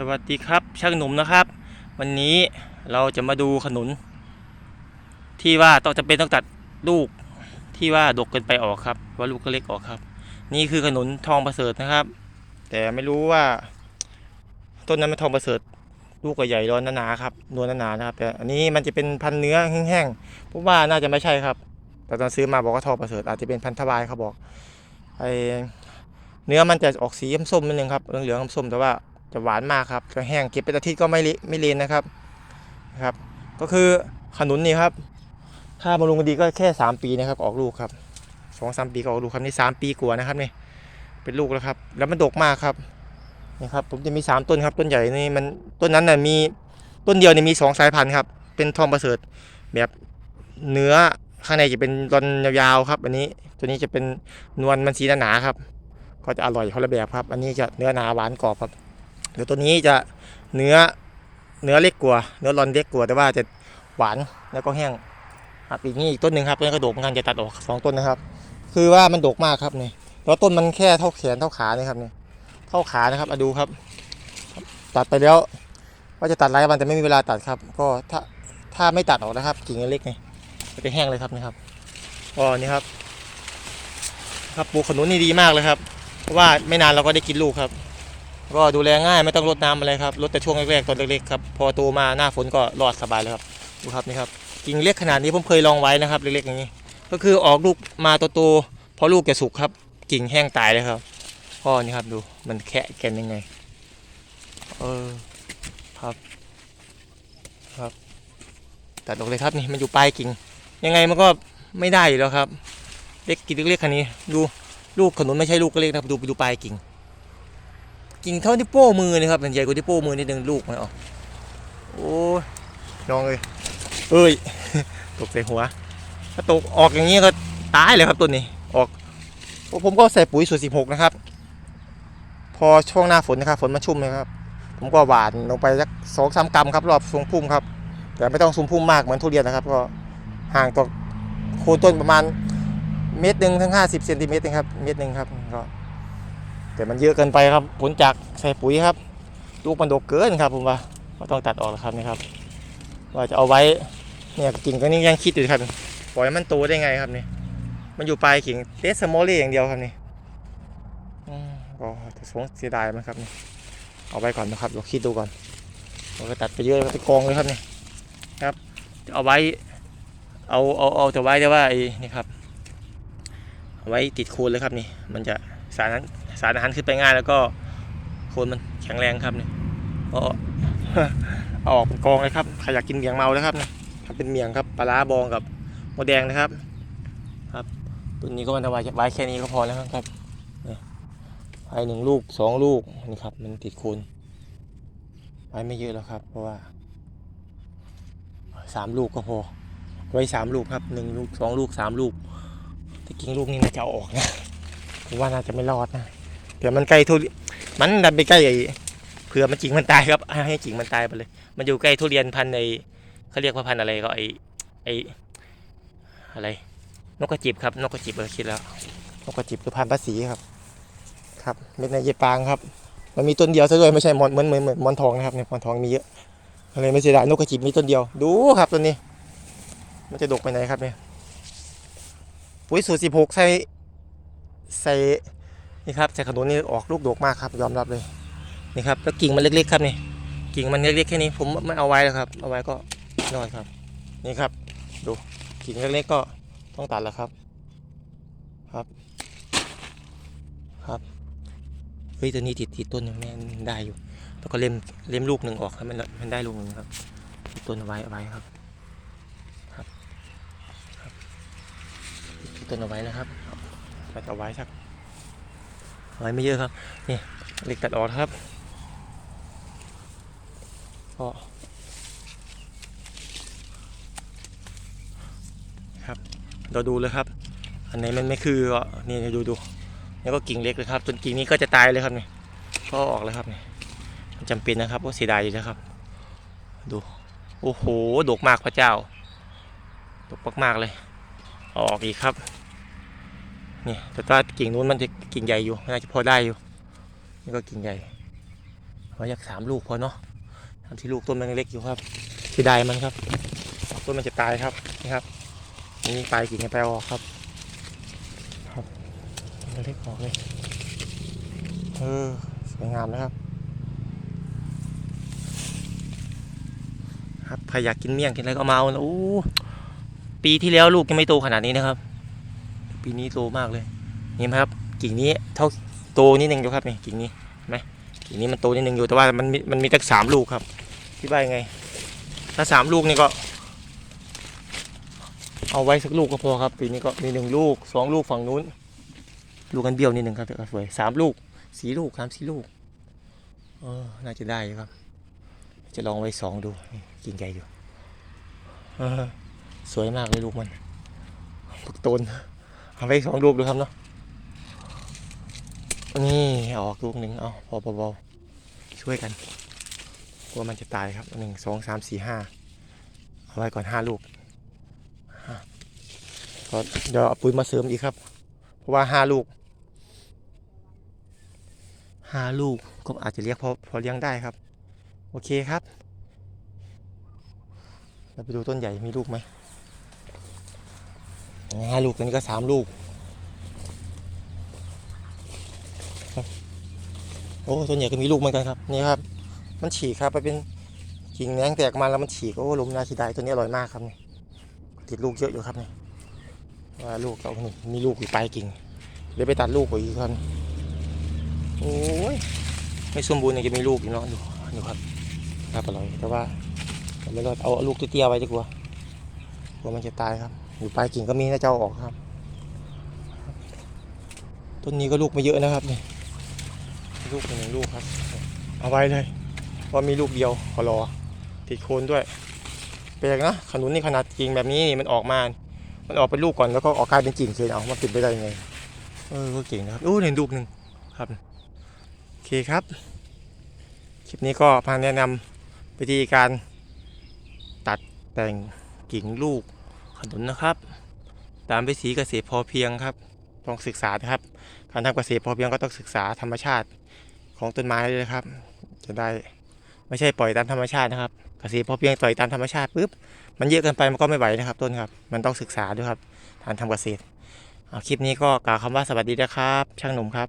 สวัสดีครับช่างหนุ่มนะครับ วันนี้เราจะมาดูขนุน ที่ว่าต้องจะเป็นต้องตัดลูกที่ว่าดกเกินไปออกครับ ว่าลูกก็เล็กออกครับ นี่คือขนุนทองประเสริฐนะครับ แต่ไม่รู้ว่า ต้นนั้นเป็นทองประเสริฐ ลูกก็ใหญ่ร้อนหนาๆครับนวลหนาๆนะครับ แต่อันนี้มันจะเป็นพันเนื้อแห้งๆผมว่าน่าจะไม่ใช่ครับ แต่ตอนซื้อมาบอกว่าทองประเสริฐอาจจะเป็นพันธวายเขาบอกไอเนื้อมันจะออกสีส้มๆนิดนึงครับเหลืองๆส้มแต่ว่า จะหวานมากครับจะแห้งเก็บเป็นอาทิตย์ก็ไม่ไม่เลนนะครับนะครับ ก็คือขนุนนี่ครับ ถ้าบำรุงดีก็แค่ 3 ปีนะครับ ออกลูกครับสองสามปีก็ออกลูกครับนี่สามปีกว่านะครับนี่เป็นลูกแล้วครับ แล้วมันดกมากครับนี่ครับผมจะมี 3 ต้นครับต้นใหญ่นี่มันต้นนั้นน่ะมีต้นเดียวเนี่ยมี 2 สายพันธุ์ครับเป็นทองประเสริฐแบบเนื้อข้างในจะเป็นรอนยาวๆครับ อันนี้ตัวนี้จะเป็นนวลมันสีหนาๆครับ ก็จะอร่อยคนละแบบครับ อันนี้จะเนื้อหนาหวานกรอบครับ เดี๋ยวตัวนี้จะเนื้อเนื้อเล็กกว่าเนื้อรอนเล็กกว่าแต่ว่าจะหวานแล้วก็แห้งครับอีกนี่อีกต้นหนึ่งครับต้นกระดกเหมือนกันจะตัดออกสองต้นนะครับ คือว่ามันดกมากครับเนี่ยแล้วต้นมันแค่เท่าแขนเท่าขาเนี่ยครับเนี่ยเท่าขานะครับมาดูครับ ตัดไปแล้วว่าจะตัดหลายวันแต่ไม่มีเวลาตัดครับ ก็ถ้าถ้าไม่ตัดออกนะครับ กิ่งเล็กนี่มันจะแห้งเลยครับนี่ครับก็นี่ครับ ครับปลูกขนุนนี่ดีมากเลยครับ เพราะว่าไม่นานเราก็ได้กินลูกครับ ก็ดูแลง่ายไม่ต้องรดน้ำอะไรครับรดแต่ช่วงแรกๆตอนเล็กๆครับพอโตมาหน้าฝนก็รอดสบายเลยครับดูครับนี่ครับกิ่งเล็กขนาดนี้ผมเคยลองไว้นะครับเล็กๆอย่างนี้ ก็คือออกลูกมาโตๆพอลูกจะสุกครับ กิ่งแห้งตายเลยครับพ่อนี่ครับดูมันแคะแกนยังไง เออครับครับตัดออกเลยครับนี่มันอยู่ปลายกิ่ง ยังไงมันก็ไม่ได้อยู่แล้วครับ เล็กกิ่งเล็กๆคันนี้ ดูลูกขนุนไม่ใช่ลูกเล็กนะครับดูไปดูปลายกิ่ง กิ่งเท่าที่โป้มือนะครับมันใหญ่กว่าที่โป้มือนิดนึงลูกมันออกโอ้ยน้องเอ้ยเอ้ยตกใส่หัว ถ้าตกออกอย่างนี้ก็ตายเลยครับตัวนี้ออกผมก็ใส่ปุ๋ยสูตรสิบหกนะครับ พอช่วงหน้าฝนนะครับ ฝนมันชุ่มนะครับ ผมก็หวานลงไปสักสองสามกรัมครับรอบทรงพุ่มครับ แต่ไม่ต้องสูงพุ่มมากเหมือนทุเรียนนะครับ ก็ห่างจากโคนต้นประมาณเมตรหนึ่งถึงห้าสิบเซนติเมตรเองครับ เมตรหนึ่งครับก็ แต่มันเยอะเกินไปครับผลจากใส่ปุ๋ยครับ ลูกมันดกเกินครับผมว่าก็ต้องตัดออกแล้วครับนี่ครับว่าจะเอาไว้เนี่ยกิ่งก็นี่ยังคิดอยู่ครับปล่อยมันโตได้ไงครับนี่มันอยู่ปลายกิ่งเตสโมเล่อย่างเดียวครับนี่อืมก็สงเสียดายมันครับนี่เอาไว้ก่อนนะครับเราคิดดูก่อนเราก็ตัดไปเยอะก็ไปกองเลยครับนี่ครับจะเอาไว้เอาเอาเอาแต่ไว้แต่ว่าไอ้นี่ครับเอาไว้ติดโคนเลยครับนี่มันจะสารนั้น สารอาหารขึ้นไปง่ายแล้วก็โคนมันแข็งแรงครับเนี่ยก็เอาออกเป็นกองเลยครับใครอยากกินเมียงเมาเลยครับเนี่ยทำเป็นเมียงครับปลาร้าบองกับหมดแดงนะครับ ครับตัวนี้ก็มันจะไว้ไว้แค่นี้ก็พอแล้วครับไว้หนึ่งลูกสองลูกนี่ครับ มันติดโคนไว้ไม่เยอะแล้วครับ เพราะว่าสามลูกก็พอ ไว้สามลูกครับหนึ่งลูกสองลูกสามลูกแต่กิ่งลูกนี้น่าจะอออกนะผมว่าน่าจะไม่รอดนะ เผื่อมันใกล้ทุเรียนมันดันไปใกล้ไอ้เผื่อมันจิงมันตายครับให้จิงมันตายไปเลย มันอยู่ใกล้ทุเรียนพันในเขาเรียกว่าพันอะไรก็ไอ้ไอ้อะไร นกกระจิบครับ นกกระจิบเออคิดแล้ว นกกระจิบหรือพันภาษีครับ ครับเม็ดในเยปางครับ มันมีต้นเดียวซะด้วยไม่ใช่มอนเหมือนเหมือนเหมือนมอนทองนะครับเนี่ยมอนทองมีเยอะอะไรไม่เสียดายนกกระจิบมีต้นเดียว ดูครับตัวนี้ มันจะดกไปไหนครับเนี่ยปุ๋ยสูตรสิบหกใส่ใส่ นี่ครับใส่ขนุนนี่ออกลูกดกมากครับ ยอมรับเลยนี่ครับแล้วกิ่งมันเล็กๆครับนี่กิ่งมันเล็กๆแค่นี้ผมไม่เอาไว้แล้วครับ เอาไว้ก็นอนครับ นี่ครับ ดูกิ่งเล็กๆก็ต้องตัดแล้วครับ ครับครับเฮ้ยตัวนี้ติดติดต้นยังไม่ได้อยู่ แล้วก็เล็มเล็มลูกหนึ่งออกครับมันมันได้ลูกหนึ่งครับติดต้นเอาไว้เอาไว้ครับครับติดต้นเอาไว้นะครับตัดเอาไว้สัก ไว้ไม่เยอะครับ นี่เหล็กตัดออกครับก็ครับเราดูเลยครับ อันไหนมันไม่คือก็นี่ดูดูแล้วก็กิ่งเล็กเลยครับจนกิ่งนี้ก็จะตายเลยครับนี่ก็ออกแล้วครับนี่มันจำเป็นนะครับเพราเสียดายอยู่นะครับ ดูโอ้โหดกมากพระเจ้าดกมากๆเลย ออกอีกครับ นี่แต่ว่ากิ่งนู้นมันจะกิ่งใหญ่อยู่น่าจะพอได้อยู่ นี่ก็กิ่งใหญ่ไว้อยากสามลูกพอเนาะทำที่ลูกต้นมันเล็กอยู่ครับเสียดายมันครับ ต้นมันจะตายครับนี่ครับนี่ปลายกิ่งยังไปออกครับ ครับมันเล็กออกเลยเออสวยงามนะครับ ครับใครอยากกินเมี่ยงกินอะไรก็มาเอานะอู้ปีที่แล้วลูกยังไม่โตขนาดนี้นะครับ ปีนี้โตมากเลยนี่ไหมครับกิ่งนี้เท่าโตนิดนึงอยู่ครับนี่กิ่งนี้ไหมกิ่งนี้มันโตนิดนึงอยู่แต่ว่ามันมีมันมีตั้งสามลูกครับที่ว่ายไง ถ้าสามลูกนี่ก็ เอาไว้สักลูกก็พอครับ ปีนี้ก็มีหนึ่งลูกสองลูกฝั่งนู้น ลูกกันเบี้ยวนิดนึงครับแต่ก็สวยสามลูกสี่ลูกสามสี่ลูกเออน่าจะได้ครับ จะลองไว้สองดูกิ่งใหญ่อยู่สวยมากเลยลูกมันปักต้น เอาไว้สองลูกดูครับเนาะนี่ออกลูกหนึ่งเอาพอเบาๆช่วยกันกลัวมันจะตายครับหนึ่งสองสามสี่ห้าเอาไว้ก่อนห้าลูกก็เดี๋ยวเอาปุ๋ยมาเสริมอีกครับ เพราะว่าห้าลูกห้าลูกก็อาจจะเลี้ยงพอพอเลี้ยงได้ครับ โอเคครับเราไปดูต้นใหญ่มีลูกไหม ห้าลูกตัวนี้ก็สามลูก โอ้ต้นใหญ่ก็มีลูกเหมือนกันครับนี่ครับ มันฉีกครับไปเป็นกิ่งแหนงแตกมาแล้วมันฉีกโอ้ลมนาทีได้ตัวนี้อร่อยมากครับนี่ติดลูกเยอะอยู่ครับนี่ว่าลูกเรานี่มีลูกอยู่ปลายกิ่งเดี๋ยวไปตัดลูกไปอีกครับโอ้ยไม่สมบูรณ์ยังจะมีลูกอยู่เนาะดูดูครับครับอร่อยแต่ว่าไม่รอดเอาลูกเตี้ยๆไว้ดีกว่ากลัวมันจะตายครับ อยู่ปลายกิ่งก็มีนะเจ้าออกครับ ต้นนี้ก็ลูกไม่เยอะนะครับนี่ลูกหนึ่งลูกครับ เอาไว้เลยเพราะมีลูกเดียวขอรอ ติดโคนด้วยแปลกนะขนุนนี่ขนาดกิ่งแบบนี้นี่มันออกมา มันออกเป็นลูกก่อนแล้วก็ออกกลายเป็นกิ่งเลยเอามาติดไปได้ยังไงเออก็เก่งนะครับโอ้เห็นลูกหนึ่งครับโอเคครับ คลิปนี้ก็พาแนะนำวิธีการตัดแต่งกิ่งลูก ขนุนนะครับ ตามวิถีเกษตรพอเพียงครับต้องศึกษาครับ การทำเกษตรพอเพียงก็ต้องศึกษาธรรมชาติของต้นไม้เลยครับ จะได้ไม่ใช่ปล่อยตามธรรมชาตินะครับ เกษตรพอเพียงปล่อยตามธรรมชาติปุ๊บมันเยอะเกินไปมันก็ไม่ไหวนะครับต้นครับ มันต้องศึกษาด้วยครับการทำเกษตรเอาคลิปนี้ก็กล่าวคำว่าสวัสดีนะครับ ช่างหนุ่มครับ